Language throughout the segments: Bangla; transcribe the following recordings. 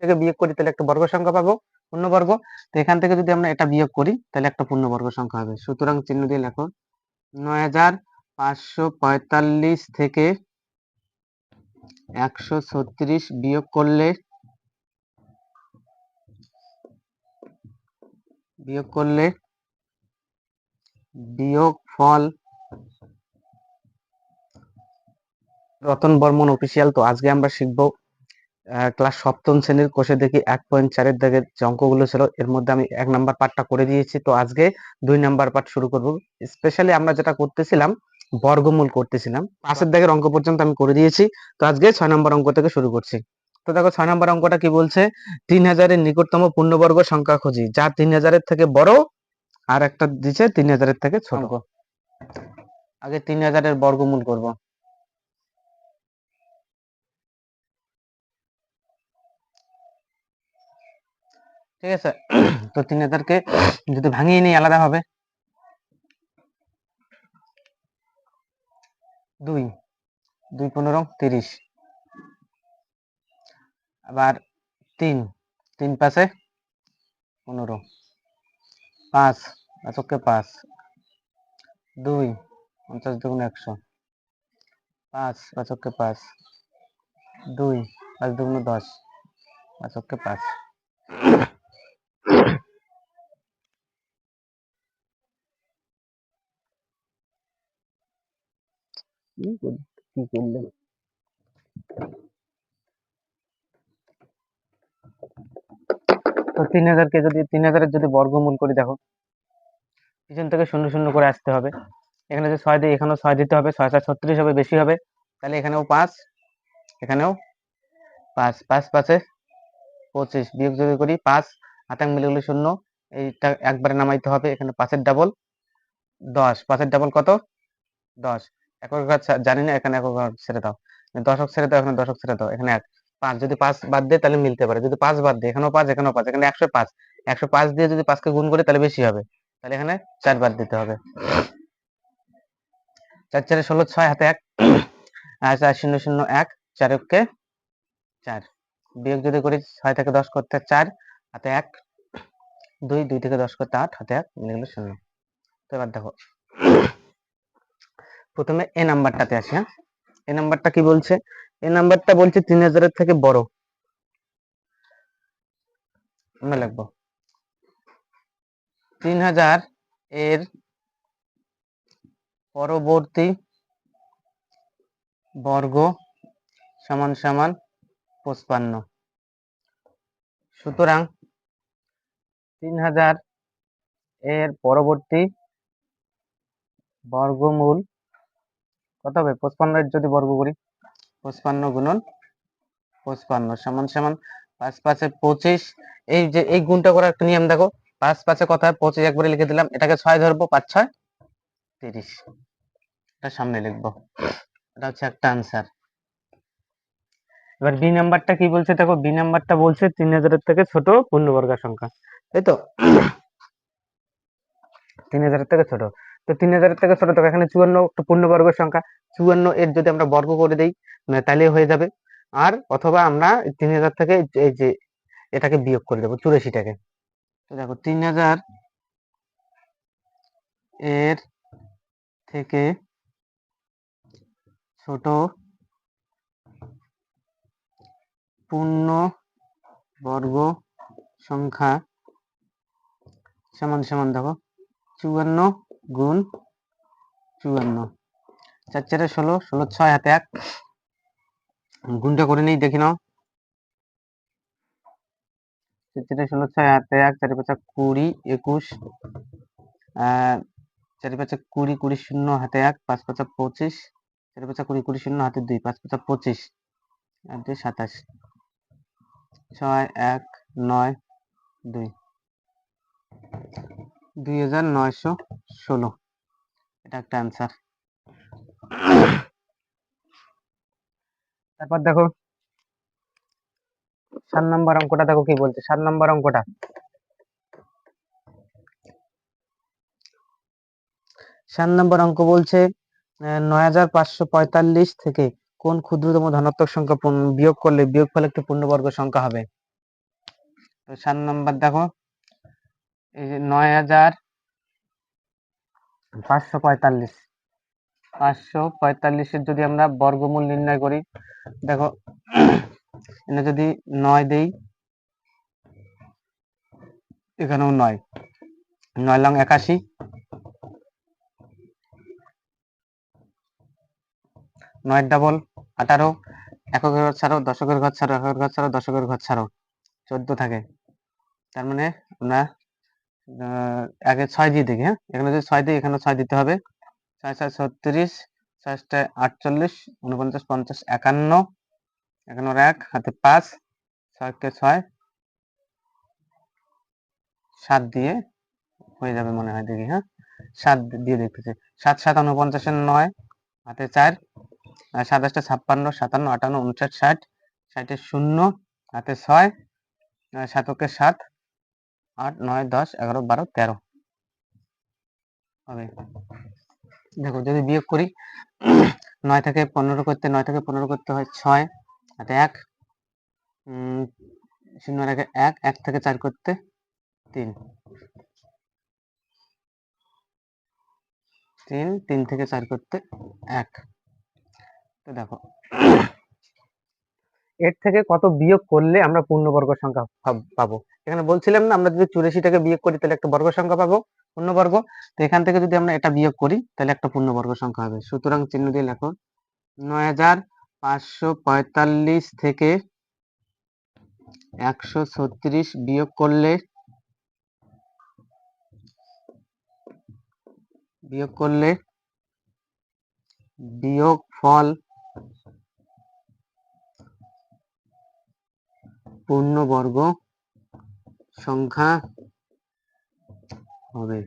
থেকে বিয়োগ করি, তাহলে একটা বর্গ সংখ্যা পাবো পূর্ণবর্গ তো এখান থেকে যদি আমরা এটা বিয়োগ করি, তাহলে একটা পূর্ণবর্গ সংখ্যা হবে। সুতরাং চিহ্ন দিয়ে লেখো, নয় হাজার পাঁচশো পঁয়তাল্লিশ থেকে একশো ছত্রিশ বিয়োগ করলে বিয়োগ করলে বিয়োগ ফল রতন বর্মন অফিসিয়াল তো আজকে আমরা শিখব ক্লাস সপ্তম শ্রেণির কোষে দেখি এক পয়েন্ট চারের দাগের যে অঙ্কগুলো ছিল এর মধ্যে আমি এক নাম্বার পার্টটা করে দিয়েছি। তো আজকে দুই নাম্বার পার্ট শুরু করব। স্পেশালি আমরা যেটা করতেছিলাম বর্গমূল করতেছিলাম। পাঁচের দাগের অঙ্ক পর্যন্ত আমি করে দিয়েছি। তো আজকে ছয় নম্বর অঙ্ক থেকে শুরু করছি। তো দেখো ছয় নম্বর অঙ্কটা কি বলছে? তিন হাজারের নিকটতম পূর্ণবর্গ সংখ্যা খুঁজি যা তিন হাজারের থেকে বড় আর একটা দিচ্ছে তিন হাজারের থেকে ছোট। আগে তিন হাজারের বর্গমূল করব। ঠিক আছে? তো তিন হাজারকে যদি ভাঙিয়ে নিই আলাদা হবে দুই দুই পনেরো, তিরিশ। আবার তিন তিন পাশে পনেরো। পাঁচ, পাঁচকে পাঁচ। দুই, পঞ্চাশ দুগুণ একশো। পাঁচ, পাঁচকে পাঁচ। দুই, পাঁচ দুগুণ দশ। পাঁচকে পাঁচ। কি করলে? তো তিন হাজারকে যদি, তিন হাজারের যদি বর্গমূল করি দেখো, পিছন থেকে শূন্য শূন্য করে আসতে হবে। এখানে যে ছয় দিই এখানেও ছয় দিতে হবে, ছয় ছয় ছত্রিশ হবে, বেশি হবে। তাহলে এখানেও পাঁচ এখানেও পাঁচ পাঁচ পাঁচে পঁচিশ। বিয়োগ যদি করি পাঁচ হাতাং মিলে শূন্য, এইটা একবারে নামাইতে হবে। এখানে পাঁচের ডাবল দশ। পাঁচের ডাবল কত? দশ। জানি না, এখানে একক ছেড়ে দাও। দশক ছেড়ে দাও, এখানে দশক ছেড়ে দাও, এখানে এক। পাঁচ, যদি পাঁচ বাদ দেয় তাহলে মিলতে পারে। যদি পাঁচ বাদ দেয়, এখানেও পাঁচ এখানেও পাঁচ, এখানে একশো পাঁচ। একশো পাঁচ দিয়ে যদি পাঁচকে গুণ করি তাহলে বেশি হবে। তাহলে এখানে চার বাদ দিতে হবে। চার, চারে ষোলো, ছয়, হাতে এক। চার, শূন্য শূন্য, এক। চারককে চার। বিয়োগ যদি করি ছয় থেকে দশ করতে চার, হাতে এক। দুই দুই থেকে দশ করতে আট, হাতে এক, মিলে গেলে শূন্য। তো এবার দেখো। প্রথমে এ নাম্বারটাতে আসি হ্যাঁ? এ নাম্বারটা কি বলছে? এ নাম্বারটা বলছে তিন হাজারের থেকে বড়। আমরা লিখব। তিন হাজার এর পরবর্তী বর্গ সমান সমান পঁচপান্ন। সুতরাং তিন হাজার এর পরবর্তী বর্গমূল কত হবে? পঁচপান্নের যদি বর্গ করি, পঁচপান্ন গুণন পঁচপান্ন, সমান সমান পাঁচ পাঁচে পঁচিশ। এই যে, এই গুণটা করার একটা নিয়ম দেখো, পাঁচ পাঁচে কথা পঁচিশ একবারে লিখে দিলাম, এটাকে ছয় ধরবো, পাঁচ ছয় তিরিশ। এটা সামনে লিখব। এটা হচ্ছে একটা আনসার এবার বি নাম্বারটা কি বলছে? দেখো বি নাম্বারটা বলছে তিন হাজারের থেকে ছোট পূর্ণবর্গ সংখ্যা। তাই তো? তিন হাজারের থেকে ছোট। তো তিন হাজারের থেকে ছোট এখানে চুয়ান্ন একটা পূর্ণবর্গ সংখ্যা, চুয়ান্ন এর যদি আমরা বর্গ করে দিই তাহলে হয়ে যাবে। আর অথবা আমরা তিন হাজার থেকে এই যে, এটাকে বিয়োগ করে দেবো, চুরাশিটাকে। তো দেখো, তিন হাজার এর থেকে ছোট পূর্ণ বর্গ সংখ্যা সমান সমান দেখো, চুয়ান্ন গুণ চুয়ান্ন। চার চারে ষোলো ষোলো ছয় হাতে এক। গুণটা করে নিই, দেখি নাও। চার চারে ষোলো ছয় হাতে এক, চারি পাঁচা কুড়ি, একুশ। চারি পাঁচা কুড়ি কুড়ি শূন্য হাতে এক, পাঁচ পাঁচা পঁচিশ। চারি পাঁচা কুড়ি কুড়ি শূন্য হাতে দুই, পাঁচ পাঁচা পঁচিশ। আর দুই সাতাশ। ছয়, এক, নয়, দুই। দুই হাজার নয়শো ষোলো। তারপর দেখো, সাত নম্বর অঙ্কটা দেখো কি বলছে? সাত নম্বর অঙ্কটা। সাত নম্বর অঙ্ক বলছে নয় হাজার পাঁচশো পঁয়তাল্লিশ থেকে কোন ক্ষুদ্রতম ধনাত্মক সংখ্যা বিয়োগ করলে বিয়োগ ফলে একটি পূর্ণবর্গ সংখ্যা হবে? তো সাত নাম্বার দেখো এই যে নয় হাজার পাঁচশো পঁয়তাল্লিশ। পাঁচশো যদি আমরা বর্গমূল নির্ণয় করি, দেখো এখানে যদি নয় দেই, এখানেও নয়। নয় লং একাশি। নয় ডাবল আঠারো। এককের ঘর ছাড়ো, দশকের ঘর ছাড়ো, এককের ঘর ছাড়ো, দশকের ঘর ছাড়ো। চোদ্দ থাকে। তার মানে আমরা আগে ছয় দিয়ে দেখি হ্যাঁ? এখানে যদি ছয় দিই এখানে ছয় দিতে হবে। ছয় ছয়, ছত্রিশ ছয়টা আটচল্লিশ উনপঞ্চাশ পঞ্চাশ, একান্ন একান্ন এক, হাতে পাঁচ, ছয়কে ছয়, সাত দিয়ে হয়ে যাবে মনে হয়, দেখি হ্যাঁ? সাত দিয়ে দেখতেছি। সাত সাত উনপঞ্চাশের নয়, হাতে চার সাতাশটা ছাপ্পান্ন, সাতান্ন, আটান্ন, উনষাট, ষাট ষাটের শূন্য, হাতে ছয় সাতকে সাত আট, নয়, দশ, এগারো, বারো, তেরো। হবে। দেখো, যদি বিয়োগ করি, নয় থেকে পনেরো করতে, নয় থেকে পনেরো করতে হয় ছয় হাতে এক শূন্য রেখে এক এক থেকে চার করতে তিন। তিন তিন থেকে চার করতে এক। তো দেখো এর থেকে কত বিয়োগ করলে আমরা পূর্ণবর্গ সংখ্যা পাবো এখানে বলছিলাম না, আমরা যদি চুরাশিটাকে বিয়োগ করি, তাহলে একটা বর্গ সংখ্যা পাবো, পূর্ণবর্গ। তো এখান থেকে যদি আমরা এটা বিয়োগ করি, তাহলে একটা পূর্ণবর্গ সংখ্যা হবে। সুতরাং চিহ্ন দিয়ে লেখো, নয় হাজার পাঁচশো পঁয়তাল্লিশ থেকে একশো ছত্রিশ বিয়োগ করলে বিয়োগ করলে বিয়োগ ফল পূর্ণবর্গ সংখ্যা হবে।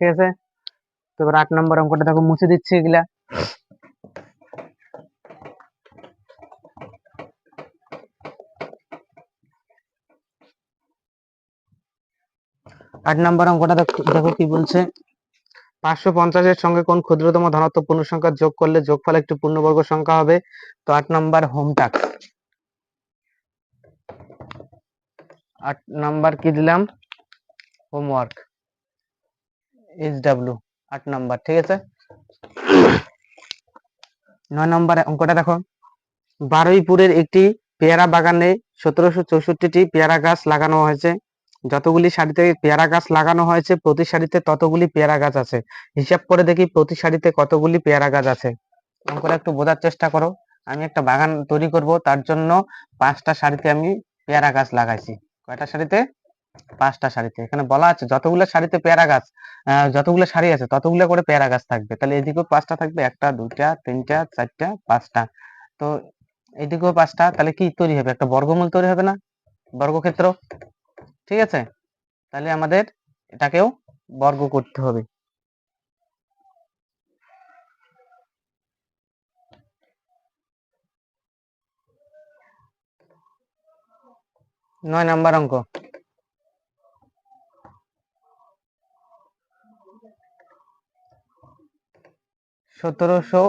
ঠিক আছে? তো আট নম্বর অঙ্কটা দেখো, মুছে দিচ্ছি এগুলা। আট নম্বর অঙ্কটা দেখো কি বলছে। পাঁচশো পঞ্চাশের সঙ্গে কোন ক্ষুদ্রতম ধনাত্মক পূর্ণ সংখ্যা যোগ করলে যোগফল একটি পূর্ণবর্গ সংখ্যা হবে? তো আট নম্বর হোম টাস্ক আট নাম্বার কি দিলাম? হোমওয়ার্ক এইচ ডাব্লিউ আট নাম্বার, ঠিক আছে? নয় নম্বর অঙ্কটা দেখো। বারুইপুরের একটি পেয়ারা বাগানে সতেরোশো চৌষট্টিটি পেয়ারা গাছ লাগানো হয়েছে। যতগুলি সারিতে পেয়ারা গাছ লাগানো হয়েছে, প্রতি সারিতে ততগুলি পেয়ারা গাছ আছে। হিসাব করে দেখি প্রতি সারিতে কতগুলি পেয়ারা গাছ আছে। অঙ্কটা একটু বোঝার চেষ্টা করো। আমি একটা বাগান তৈরি করব, তার জন্য পাঁচটা সারিতে আমি পেয়ারা গাছ লাগাইছি। কয়টা সারিতে? পাঁচটা সারিতে। এখানে বলা আছে, যতগুলো সারিতে পেয়ারা গাছ যতগুলো সারি আছে, ততগুলো করে পেয়ারা গাছ থাকবে। তাহলে এদিকেও পাঁচটা থাকবে, একটা, দুইটা, তিনটা, চারটা, পাঁচটা। তো এদিকেও পাঁচটা, তাহলে কি তৈরি হবে? একটা বর্গমূল তৈরি হবে না? বর্গক্ষেত্র? ঠিক আছে? তাহলে আমাদের এটাকেও বর্গ করতে হবে। নয় নাম্বার অঙ্ক। সতেরোশো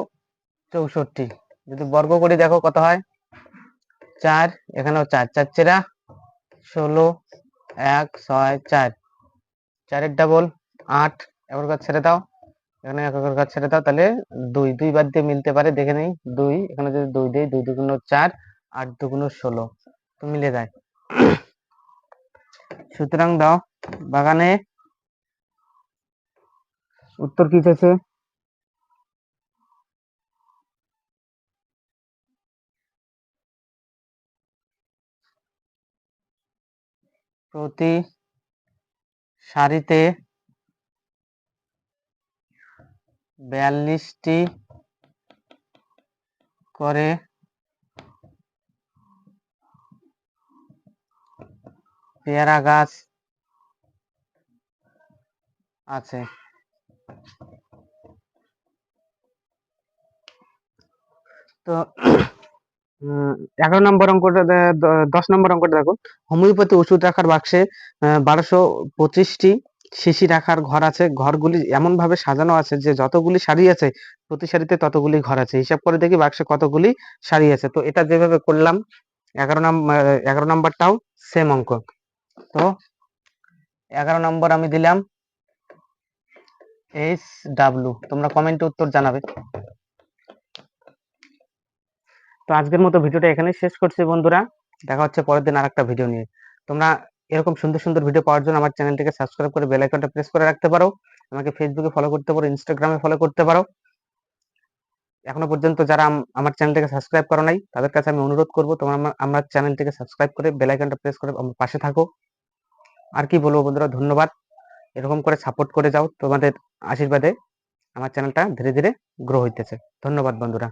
চৌষট্টি। যদি বর্গ করি দেখো কত হয়? চার, এখানেও চার। চার চেরা ষোলো এক, ছয়, চার। চারের ডাবল আট একর কাজ ছেড়ে দাও। এখানে একর কাজ ছেড়ে দাও, তাহলে দুই দুই বাদ দিয়ে মিলতে পারে, দেখে নেই। দুই, এখানে যদি দুই দেই, দুই দুগুণ চার, আট দুগুণ ষোলো। তো মিলে যায়। সুতরাং দাও, বাগানে। উত্তর কি চাইছে? প্রতি সারিতে বিয়াল্লিশটি করে পেয়ারা গাছ আছে। তো এগারো নম্বর অঙ্কটা দশ নম্বর অঙ্কটা দেখো। হোমিওপ্যাথি ওষুধ রাখার বাক্সে বারোশো পঁচিশটি শিশি রাখার ঘর আছে। ঘরগুলি এমন ভাবে সাজানো আছে যে যতগুলি সারি আছে, প্রতি সারিতে ততগুলি ঘর আছে। হিসাব করে দেখি বাক্সে কতগুলি সারি আছে। তো এটা যেভাবে করলাম, এগারো নাম্বার এগারো নম্বরটাও সেম অঙ্ক। তো এগারো নম্বর আমি দিলাম, এইচ ডাব্লু তোমরা কমেন্টে উত্তর জানাবে। তো আজকের মতো ভিডিওটা এখানে শেষ করছি বন্ধুরা। দেখা হচ্ছে পরের দিন আর একটা ভিডিও নিয়ে। তোমরা এরকম সুন্দর সুন্দর ভিডিও পাওয়ার জন্য আমার চ্যানেলটিকে সাবস্ক্রাইব করে বেল আইকনটা প্রেস করে রাখতে পারো। আমাকে ফেসবুকে ফলো করতে পারো ইনস্টাগ্রামে ফলো করতে পারো। এখনও পর্যন্ত যারা আমার চ্যানেলটিকে সাবস্ক্রাইব করো নাই, তাদের কাছে আমি অনুরোধ করব, তোমরা আমার চ্যানেলটিকে সাবস্ক্রাইব করে বেল আইকনটা প্রেস করে আমার পাশে থাকো। আর কি বলব বন্ধুরা, ধন্যবাদ। এরকম করে সাপোর্ট করে যাও, তোমাদের আশীর্বাদে আমার চ্যানেলটা ধীরে ধীরে গ্রো হইতেছে। ধন্যবাদ বন্ধুরা।